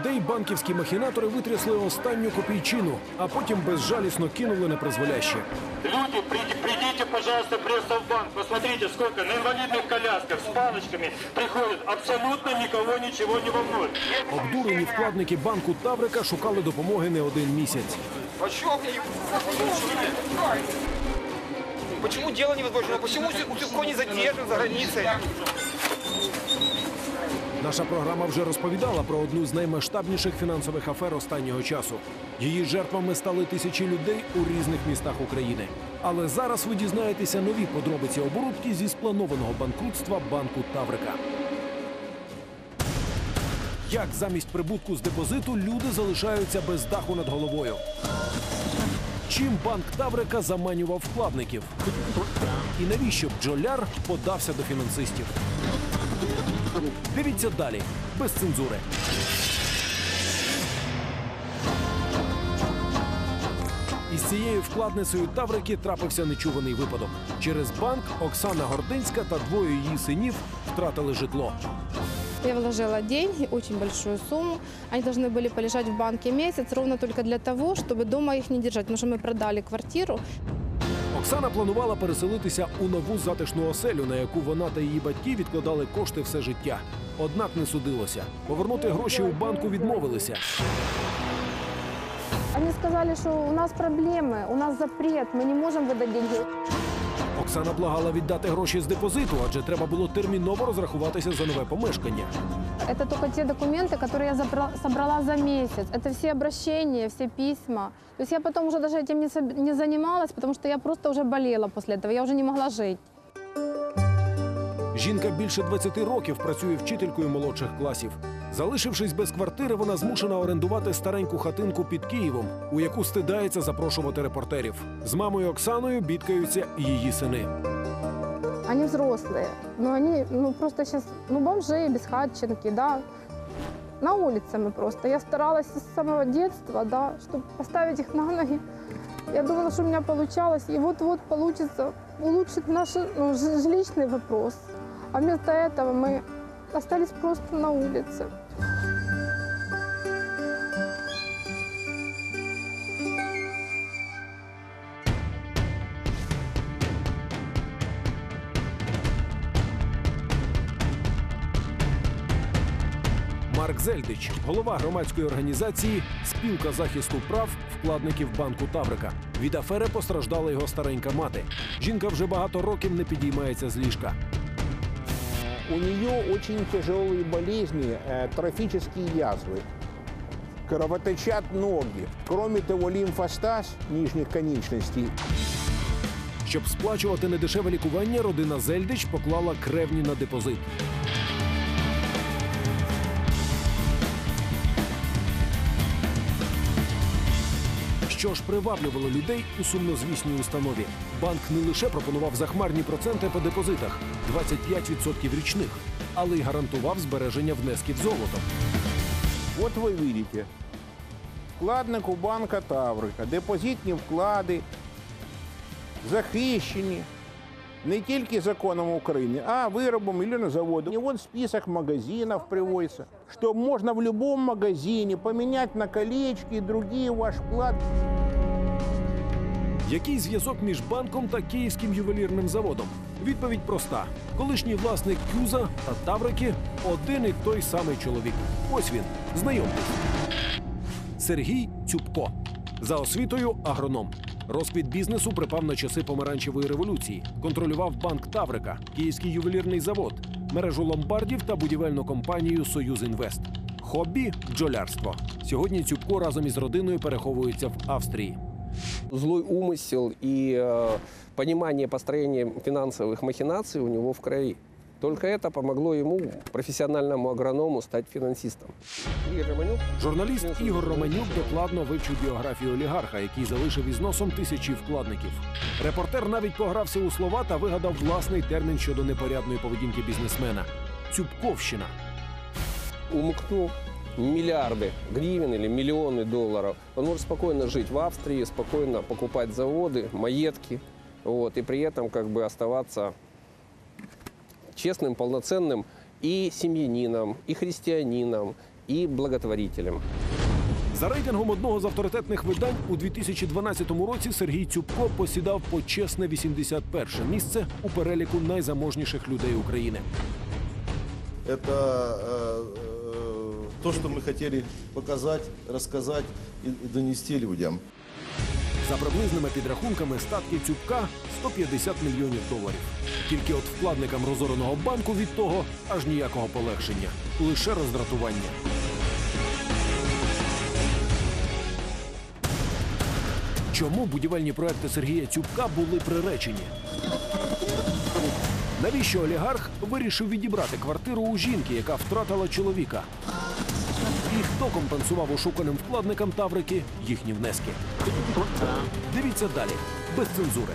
З людей банківські махінатори витрясли останню копійчину, а потім безжалісно кинули на призволяще. Люди, придите, пожалуйста, в Брестов-банк. Посмотрите, сколько на инвалидных колясках с палочками приходят. Абсолютно никого ничего не волнует. Обдурені вкладники банку Таврика шукали допомоги не один місяць. Почему дело невозможно? Почему Сютков не задержан за границей? Наша програма вже розповідала про одну з наймасштабніших фінансових афер останнього часу. Її жертвами стали тисячі людей у різних містах України. Але зараз ви дізнаєтеся нові подробиці оборудки зі спланованого банкрутства банку Таврика. Як замість прибутку з депозиту люди залишаються без даху над головою? Чим банк Таврика заманював вкладників? І навіщо бджоляр подався до фінансистів? Дивіться далі, без цензури. Із цією вкладницею Таврики трапився нечуваний випадок. Через банк Оксана Гординська та двоє її синів втратили житло. Я вложила деньги, очень большую сумму. Они должны были полежать в банке месяц ровно только для того, чтобы дома их не держать, потому что мы продали квартиру. Оксана планувала переселитися у нову затишну оселю, на яку вона та її батьки відкладали кошти все життя. Однак не судилося. Повернути гроші у банку відмовилися. Они сказали, что у нас проблемы, у нас запрет, мы не можем выдать деньги. Оксана благала віддати гроші з депозиту, адже треба було терміново розрахуватися за нове помешкання. Это только те документы, которые я забра- собрала за месяц. Это все обращения, все письма. То есть я потом уже даже этим не, соб- не занималась, потому что я просто уже болела после этого, я уже не могла жить. Жінка більше 20 років працює вчителькою молодших класів. Залишившись без квартири, вона змушена орендувати стареньку хатинку під Києвом, у яку стидається запрошувати репортерів. З мамою Оксаною бідкаються і її сини. Они взрослые, но они ну, просто сейчас, ну, бомжи, бесхатченки, да. На улице мы просто. Я старалась с самого детства, да, чтобы поставить их на ноги. Я думала, что у меня получалось, и вот-вот получится улучшить наш ну, ж- жилищный вопрос. А вместо этого мы остались просто на улице. Марк Зельдич, голова громадської організації Спілка захисту прав вкладників банку Таврика. Від афери постраждала його старенька мати. Жінка вже багато років не підіймається з ліжка. У нее очень тяжелые болезни, э, трофические язвы. Кровоточат ноги. Кроме того, лимфостаз нижних конечностей. Щоб сплачувати недешеве лікування, родина Зельдич поклала кревні на депозит. Що ж приваблювало людей у сумнозвісній установі? Банк не лише пропонував захмарні проценти по депозитах 25% річних, але й гарантував збереження внесків золотом. От ви бачите, Вкладник у банка Таврика, депозитні вклади захищені не тільки законом України, а виробом или на заводу. И вот список магазинов приводится, что можно в любом магазине поменять на колечки и другие ваш вклад. Який зв'язок між банком та київським ювелірним заводом? Відповідь проста: колишній власник Кюза та Таврики один і той самий чоловік. Ось він, знайомтесь. Сергій Цюбко. За освітою агроном. Розквіт бізнесу припав на часи помаранчевої революції. Контролював банк Таврика, Київський ювелірний завод, мережу ломбардів та будівельну компанію Союз Інвест. Хобі бджолярство. Сьогодні Цюбко разом із родиною переховується в Австрії. злой умысел и э, понимание построения финансовых махинаций у него в крови. Только это помогло ему, профессиональному агроному, стать финансистом. Игорь Романюк Журналіст Ігор Романюк докладно вивчив біографію олігарха, який залишив із носом тисячі вкладників. Репортер навіть погрався у слова та вигадав власний термін щодо непорядної поведінки бізнесмена Цюбковщина. умыкнул миллиарды гривен или миллионы долларов. Он может спокойно жить в Австрии, спокойно покупать заводы, маетки, вот, и при этом как бы оставаться честным, полноценным и семьянином, и христианином, и благотворителям. За рейтингом одного з авторитетних видань у 2012 році Сергій Цюбко посідав почесне 81 місце у переліку найзаможніших людей України. Это э, э, то, что мы хотели показать, рассказать и, и донести людям. За приблизними підрахунками статки Цюбка 150 мільйонів доларів. Тільки от вкладникам розореного банку від того аж ніякого полегшення, лише роздратування. Чому будівельні проекти Сергія Цюбка були приречені? Навіщо олігарх вирішив відібрати квартиру у жінки, яка втратила чоловіка? І хто компенсував ошуканим вкладникам Таврики їхні внески? Дивіться далі, без цензури.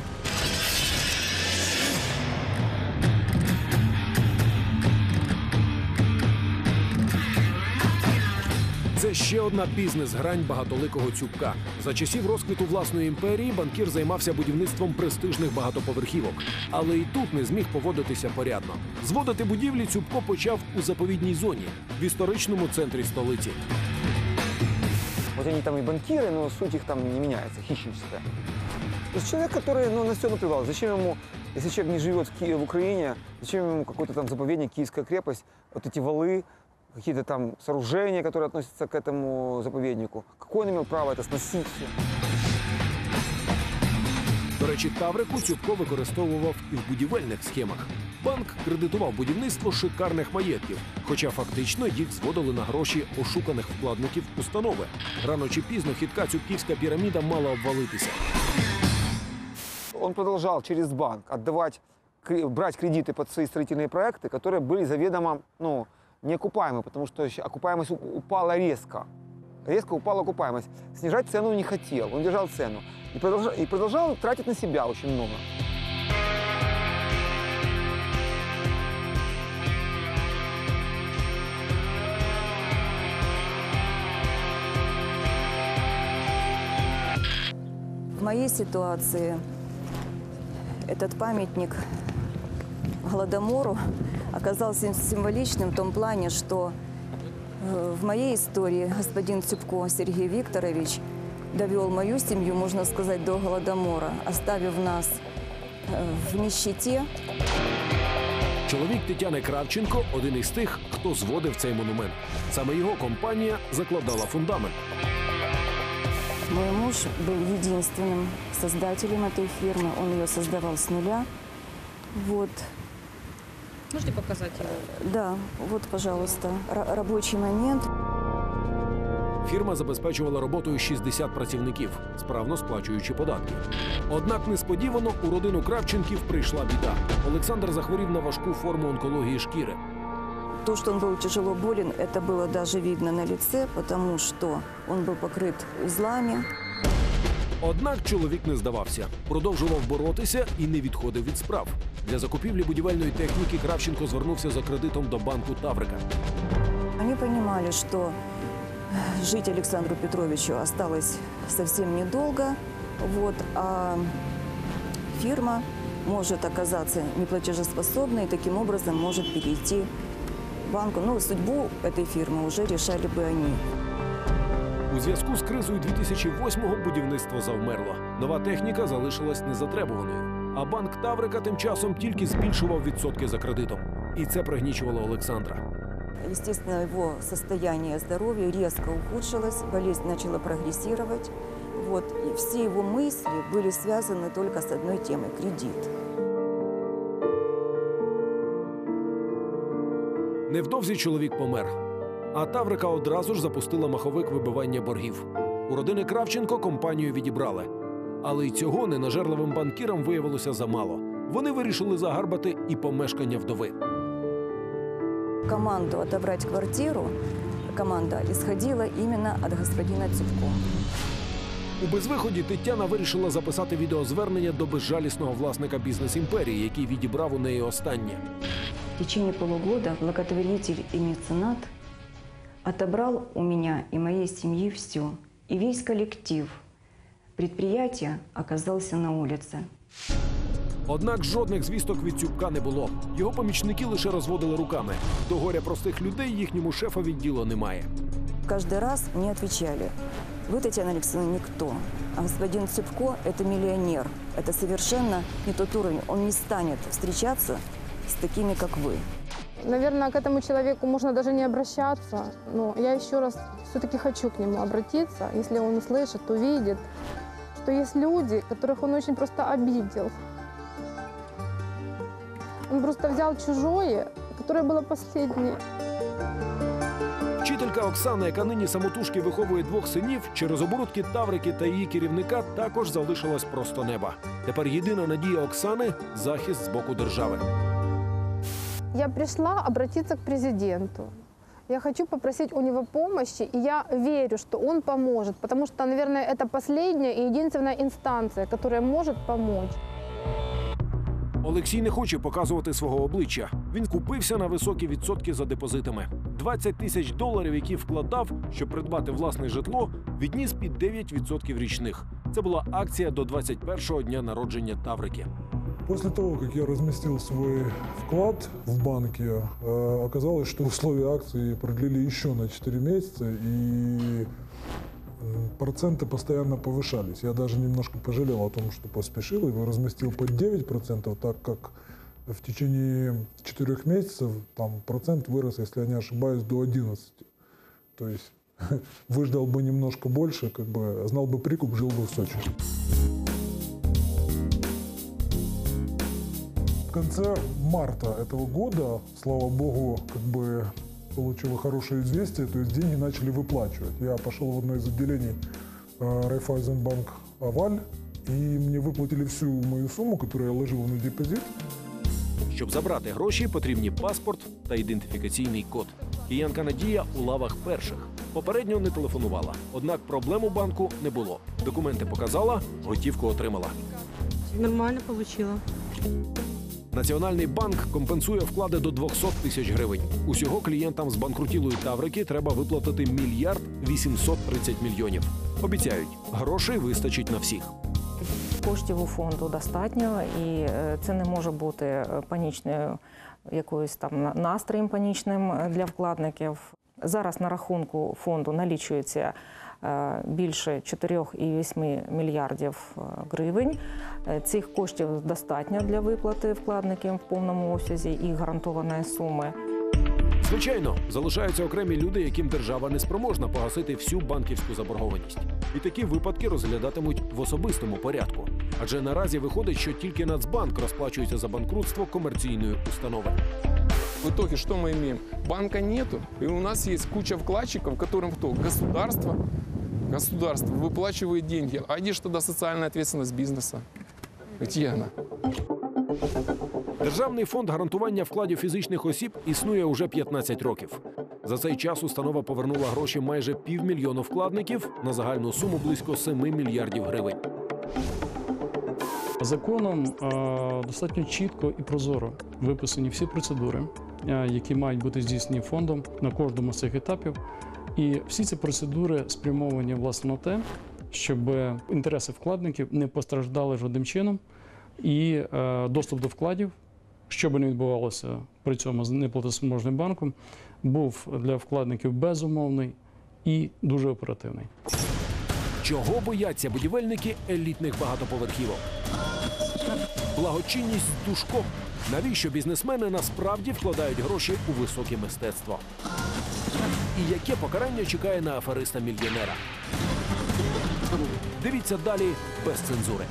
Це ще одна бізнес-грань багатоликого цюбка. За часів розквіту власної імперії банкір займався будівництвом престижних багатоповерхівок. Але і тут не зміг поводитися порядно. Зводити будівлі Цюбко почав у заповідній зоні в історичному центрі столиці. Вот они там и банкиры, но суть их там не меняется, хищническая. То есть человек, который ну, на все наплевал. Зачем ему, если человек не живет в, Ки- в Украине, зачем ему какой-то там заповедник, Киевская крепость, вот эти валы, какие-то там сооружения, которые относятся к этому заповеднику. Какое он имел право это сносить все? До речі, Таврику Цюбко використовував і в будівельних схемах. Банк кредитував будівництво шикарних маєтків, хоча фактично їх зводили на гроші ошуканих вкладників установи. Рано чи пізно хитка цюбківська піраміда мала обвалитися. Он продолжал через банк отдавать, кре- брать кредиты под свои строительные проекты, которые были заведомо ну, неокупаемы, потому что окупаемость упала резко. Резко упала окупаемость. Снижать цену не хотел, он держал цену. И продолжал, и продолжал тратить на себя очень много. В моей ситуации этот памятник Голодомору оказался символичным в том плане, что э, в моей истории господин Цюбко Сергей Викторович довел мою семью, можно сказать, до Голодомора, оставив нас э, в нищете, Чоловік Тетяни Кравченко один із тих, хто зводив цей монумент. Саме його компанія закладала фундамент. Мой муж был единственным создателем этой фирмы. Он ее создавал с нуля. Вот, Можете показать его? да, вот, пожалуйста, ра- рабочий момент. Фірма забезпечувала роботою 60 працівників, справно сплачуючи податки. Однак несподівано у родину Кравченків прийшла біда. Олександр захворів на важку форму онкології шкіри. То, что он был тяжело болен, это было даже видно на лице, потому что он был покрыт узлами. Однак чоловік не здавався, продовжував боротися і не відходив від справ. Для закупівлі будівельної техніки Кравченко звернувся за кредитом до банку Таврика. Они понимали, что жить Александру Петровичу осталось совсем недолго, вот, а фирма может оказаться неплатежеспособной и таким образом может перейти банку. Ну, судьбу этой фирмы уже решали бы они. У зв'язку з кризою 2008-го будівництво завмерло. Нова техніка залишилась незатребуваною. А банк Таврика тим часом тільки збільшував відсотки за кредитом. І це пригнічувало Олександра. Естественно, его состояние здоровья резко ухудшилось, болезнь начала прогрессировать. Вот, и все его мысли были связаны только с одной темой – кредит. Невдовзі чоловік помер. А Таврика одразу ж запустила маховик вибивання боргів. У родини Кравченко компанію відібрали. Але й цього ненажерливим банкірам виявилося замало. Вони вирішили загарбати і помешкання вдови. Команду отобрать квартиру, команда исходила именно от господина Цыпко. У безвиході Тетяна вирішила записати відеозвернення до безжалісного власника бізнес-імперії, який відібрав у неї останнє. В течение полугода благотворитель и меценат отобрал у меня и моей семьи все. И весь коллектив предприятия оказался на улице. Однак жодних звісток від Цюбка не було. Його помічники лише розводили руками. До горя простих людей їхньому шефові діло немає. Каждый раз мне отвечали, вы, Татьяна Алексеевна, никто. А господин Цыпко – это миллионер. Это совершенно не тот уровень. Он не станет встречаться с такими, как вы. Наверное, к этому человеку можно даже не обращаться, но я еще раз все-таки хочу к нему обратиться, если он услышит, увидит, что есть люди, которых он очень просто обидел. Он просто взял чужое, которое было последнее. Вчителька Оксана, яка нині самотужки виховує двох синів, через оборудки Таврики та її керівника також залишилась просто неба. Тепер єдина надія Оксани захист з боку держави. Я пришла обратиться к президенту. Я хочу попросить у него помощи, и я верю, что он поможет, потому что, наверное, это последняя и единственная инстанция, которая может помочь. Олексій не хоче показувати свого обличчя. Він купився на високі відсотки за депозитами. 20 тисяч доларів, які вкладав, щоб придбати власне житло, відніс під 9% річних. Це була акція до 21-го дня народження Таврики. После того, как я разместил свой вклад в банке, э, оказалось, что условия акции продлили еще на 4 месяца, и проценты постоянно повышались. Я даже немножко пожалел о том, что поспешил, его разместил под 9%, так как в течение 4 месяцев там процент вырос, если я не ошибаюсь, до 11. То есть выждал бы немножко больше, как бы знал бы прикуп, жил бы в Сочи. конце марта этого года, слава богу, как бы получила хорошее известие, то есть деньги начали выплачивать. Я пошел в одно из отделений э, Райфайзенбанк Аваль, и мне выплатили всю мою сумму, которую я ложил на депозит. Щоб забрати гроші, потрібні паспорт та ідентифікаційний код. Киянка Надія у лавах перших. Попередньо не телефонувала. Однак проблем у банку не було. Документи показала, готівку отримала. Нормально получила. Національний банк компенсує вклади до 200 тисяч гривень. Усього клієнтам з банкрутілої Таврики треба виплатити мільярд 830 мільйонів. Обіцяють, грошей вистачить на всіх. Коштів у фонду достатньо, і е, це не може бути е, панічною якоюсь там настроєм панічним е, для вкладників. Зараз на рахунку фонду налічується більше 4,8 мільярдів е, гривень. Е, Цих коштів достатньо для виплати вкладникам в повному обсязі і гарантованої суми. Звичайно, залишаються окремі люди, яким держава не спроможна погасити всю банківську заборгованість. І такі випадки розглядатимуть в особистому порядку. Адже наразі виходить, що тільки Нацбанк розплачується за банкрутство комерційної установи. В итоге что мы имеем? Банка нету, и у нас есть куча вкладчиков, которым кто? Государство. Государство выплачивает деньги. А где же тогда социальная ответственность бизнеса? Где она? Державний фонд гарантування вкладів фізичних осіб існує уже 15 років. За цей час установа повернула гроші майже півмільйону вкладників на загальну суму близько 7 мільярдів гривень. Законом достатньо чітко і прозоро виписані всі процедури, які мають бути здійснені фондом на кожному з цих етапів. І всі ці процедури спрямовані власне на те, щоб інтереси вкладників не постраждали жодним чином, і е, доступ до вкладів, що би не відбувалося при цьому з неплатоспроможним банком, був для вкладників безумовний і дуже оперативний. Чого бояться будівельники елітних багатоповерхівок? Благочинність з. Навіщо бізнесмени насправді вкладають гроші у високе мистецтво? І яке покарання чекає на афериста мільйонера? Дивіться далі без цензури.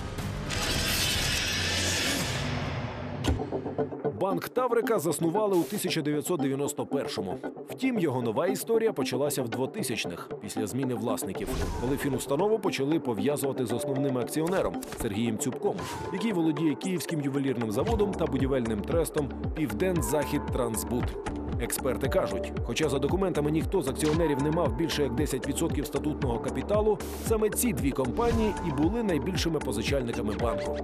Банк Таврика заснували у 1991-му. Втім, його нова історія почалася в 2000-х, після зміни власників, коли фінустанову почали пов'язувати з основним акціонером Сергієм Цюбком, який володіє київським ювелірним заводом та будівельним трестом Півден-Захід Трансбуд. Експерти кажуть, хоча за документами ніхто з акціонерів не мав більше як 10% статутного капіталу, саме ці дві компанії і були найбільшими позичальниками банку.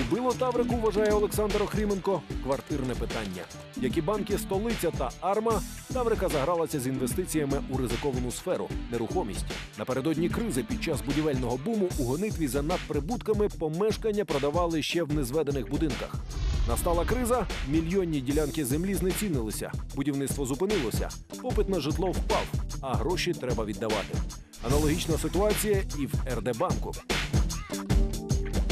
Убило Таврику, вважає Олександр Охріменко, квартирне питання. Як і банки столиця та Арма, Таврика загралася з інвестиціями у ризиковану сферу нерухомість. Напередодні кризи під час будівельного буму у гонитві за надприбутками помешкання продавали ще в незведених будинках. Настала криза, мільйонні ділянки землі знецінилися, будівництво зупинилося, попит на житло впав, а гроші треба віддавати. Аналогічна ситуація і в РД-банку.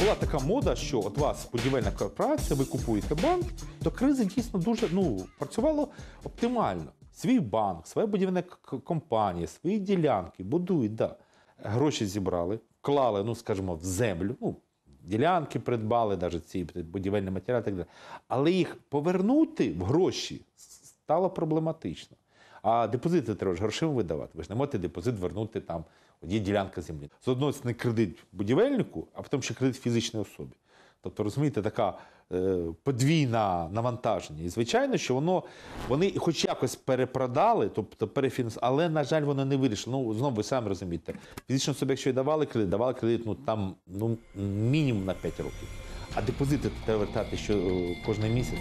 Була така мода, що от вас будівельна корпорація, ви купуєте банк, до кризи дійсно дуже ну, працювало оптимально. Свій банк, своя будівельна компанія, свої ділянки будують, да. гроші зібрали, вклали, ну скажімо, в землю. Ну, ділянки придбали, навіть ці будівельні матеріали так далі. Але їх повернути в гроші стало проблематично. А депозити треба ж грошима видавати. Ви ж не можете депозит вернути там, от є ділянка землі. З одного сторони кредит будівельнику, а потім ще кредит фізичній особі. Тобто, розумієте, така е, подвійна навантаження. І звичайно, що воно вони хоч якось перепродали, тобто перефінанс, але, на жаль, воно не вирішило. Ну, знову ви самі розумієте, фізично собі, якщо й давали кредит, давали кредит ну, там ну, мінімум на 5 років. А депозити треба вертати що, кожний кожен місяць.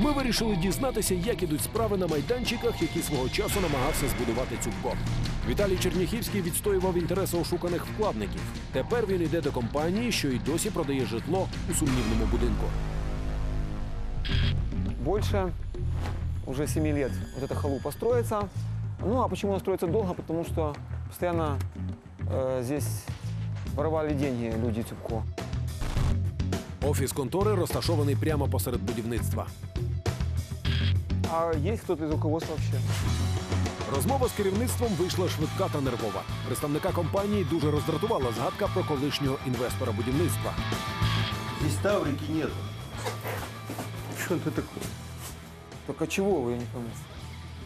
Ми вирішили дізнатися, як ідуть справи на майданчиках, які свого часу намагався збудувати Цюбко. Віталій Черніхівський відстоював інтереси ошуканих вкладників. Тепер він йде до компанії, що й досі продає житло у сумнівному будинку. Больше уже 7 лет вот эта халупа строится. Ну а почему она строится долго? Потому что постоянно э, здесь воровали деньги люди Тюбко. Офіс контори розташований прямо посеред будівництва. А есть кто-то из руководства вообще? Розмова з керівництвом вийшла швидка та нервова. Представника компанії дуже роздратувала згадка про колишнього інвестора будівництва. Здесь таврики нет. Что это такое? Только чего вы, я не пойму.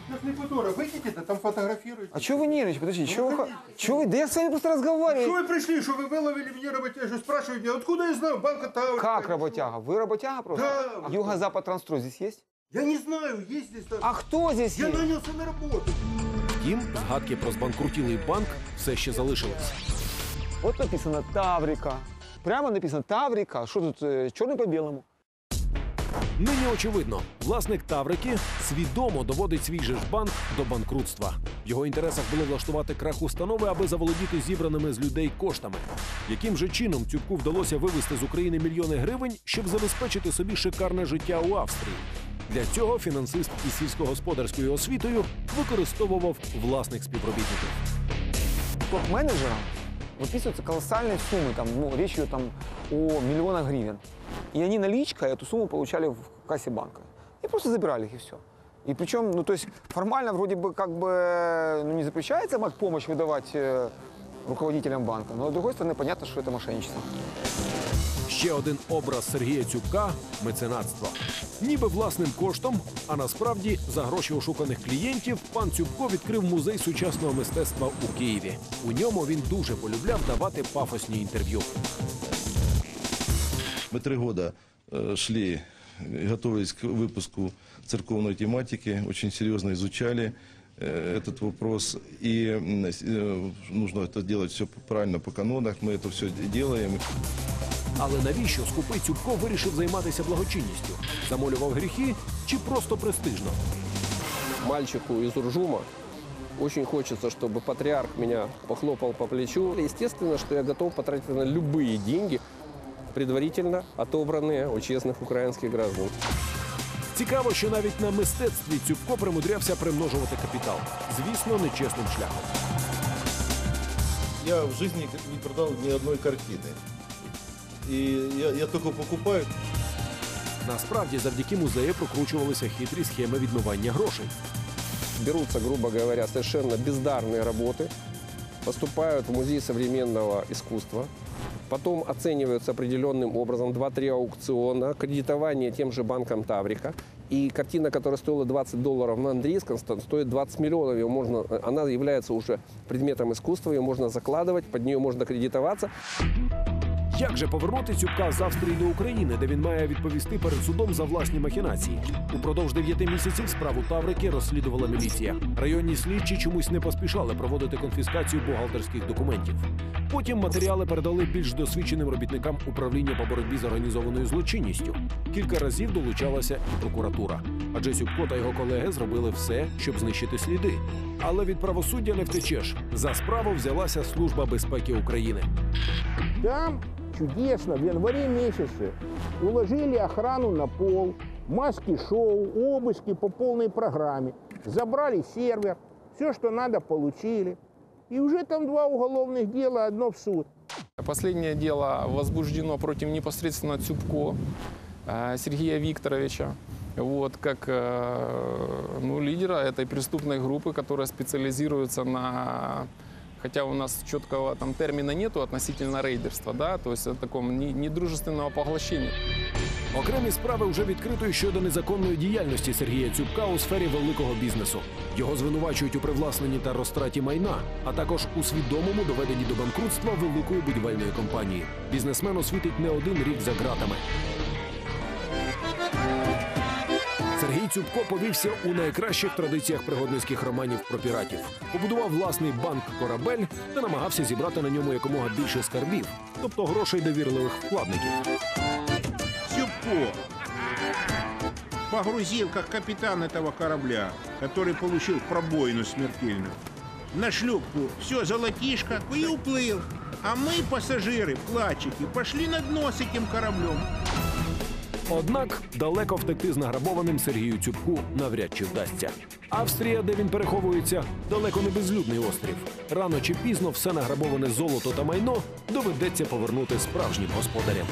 Так не фотора, выйдите, да там фотографируйте. А что вы нервничаете? Подождите, что вы... ха- Чё вы? Да я с вами просто разговариваю. Что вы пришли, что вы выловили меня работяжу, спрашиваете, откуда я знаю, банка Таврика? Как работяга? Вы работяга просто? Да. Юго-Запад Трансстрой здесь есть? Я не знаю, есть здесь там. А кто здесь Я есть? нанялся на работу. Втім, згадки про збанкрутілий банк все ще залишились. Вот написано Таврика. Прямо написано Таврика. Что тут э, черный по белому? Нині очевидно, власник Таврики свідомо доводить свій же ж банк до банкрутства. В його інтересах було влаштувати крах установи, аби заволодіти зібраними з людей коштами. Яким же чином Цюбку вдалося вивезти з України мільйони гривень, щоб забезпечити собі шикарне життя у Австрії? Для цього фінансист із сільськогосподарською освітою використовував власних співробітників. Топ-менеджерам выписываются колоссальные суммы, там, ну, речь идет там о миллионах гривен. И они наличкой эту сумму получали в кассе банка. И просто забирали их, и все. И причем, ну, то есть формально вроде бы как бы ну, не запрещается помощь выдавать э, руководителям банка, но с другой стороны понятно, что это мошенничество. Ще один образ Сергія Цюбка меценатство. Ніби власним коштом, а насправді за гроші ошуканих клієнтів пан Цюбко відкрив музей сучасного мистецтва у Києві. У ньому він дуже полюбляв давати пафосні інтерв'ю. Мы три года э, шли, э, готовились к выпуску церковной тематики, очень серьезно изучали э, этот вопрос. И м, с- э, нужно это делать все правильно по канонах. Мы это все делаем. Але навіщо скупий Цюбко вирішив займатися благочинністю? Замолював гріхи чи просто престижно? Мальчику из Уржума очень хочется, чтобы патриарх меня похлопал по плечу. Естественно, что я готов потратить на любые деньги, предварительно отобранные у честных украинских граждан. Цікаво, що навіть на мистецтві Цюбко примудрявся примножувати капітал. Звісно, нечесним шляхом. Я в жизни не продал ни одной картины. И я, я только покупаю. Насправді, завдяки музею прокручувалися хитрі схеми відмивання грошей. Берутся, грубо говоря, совершенно бездарные работы, поступают в Музей современного искусства, потом оцениваются определенным образом 2-3 аукциона, кредитование тем же банком Таврика. И картина, которая стоила 20 долларов на английском, сто- стоит 20 миллионов. Ее можно, она является уже предметом искусства, ее можно закладывать, под нее можно кредитоваться. Як же повернути Цюбка з Австрії до України, де він має відповісти перед судом за власні махінації? Упродовж дев'яти місяців справу Таврики розслідувала міліція. Районні слідчі чомусь не поспішали проводити конфіскацію бухгалтерських документів. Потім матеріали передали більш досвідченим робітникам управління по боротьбі з організованою злочинністю. Кілька разів долучалася і прокуратура. Адже Цюбко та його колеги зробили все, щоб знищити сліди. Але від правосуддя не втечеш. За справу взялася Служба безпеки України. Там чудесно в январе месяце уложили охрану на пол, маски-шоу, обыски по полной программе, забрали сервер, все, что надо, получили. И уже там два уголовных дела, одно в суд. Последнее дело возбуждено против непосредственно Цюбко э, Сергея Викторовича, вот, как э, ну, лидера этой преступной группы, которая специализируется на Хотя у нас четкого там термина нету относительно рейдерства, да, то есть о таком не- недружественного поглощения. Окремі справи вже відкрито щодо незаконної діяльності Сергія Цюбка у сфері великого бізнесу. Його звинувачують у привласненні та розтраті майна, а також у свідомому доведенні до банкрутства великої будівельної компанії. Бізнесмену світить не один рік за ґратами. Цюбко повівся у найкращих традиціях пригодницьких романів про піратів. Побудував власний банк корабель та намагався зібрати на ньому якомога більше скарбів, тобто грошей довірливих вкладників. Сюбко погрузил, как капитан этого корабля, который получил пробоину смертельную, на шлюпку все золотишко и уплыл. А мы, пассажиры, вкладчики, пошли на дно с этим кораблем. Однак далеко втекти з награбованим Сергію Цюбку навряд чи вдасться. Австрія, де він переховується, далеко не безлюдний острів. Рано чи пізно все награбоване золото та майно доведеться повернути справжнім господарям.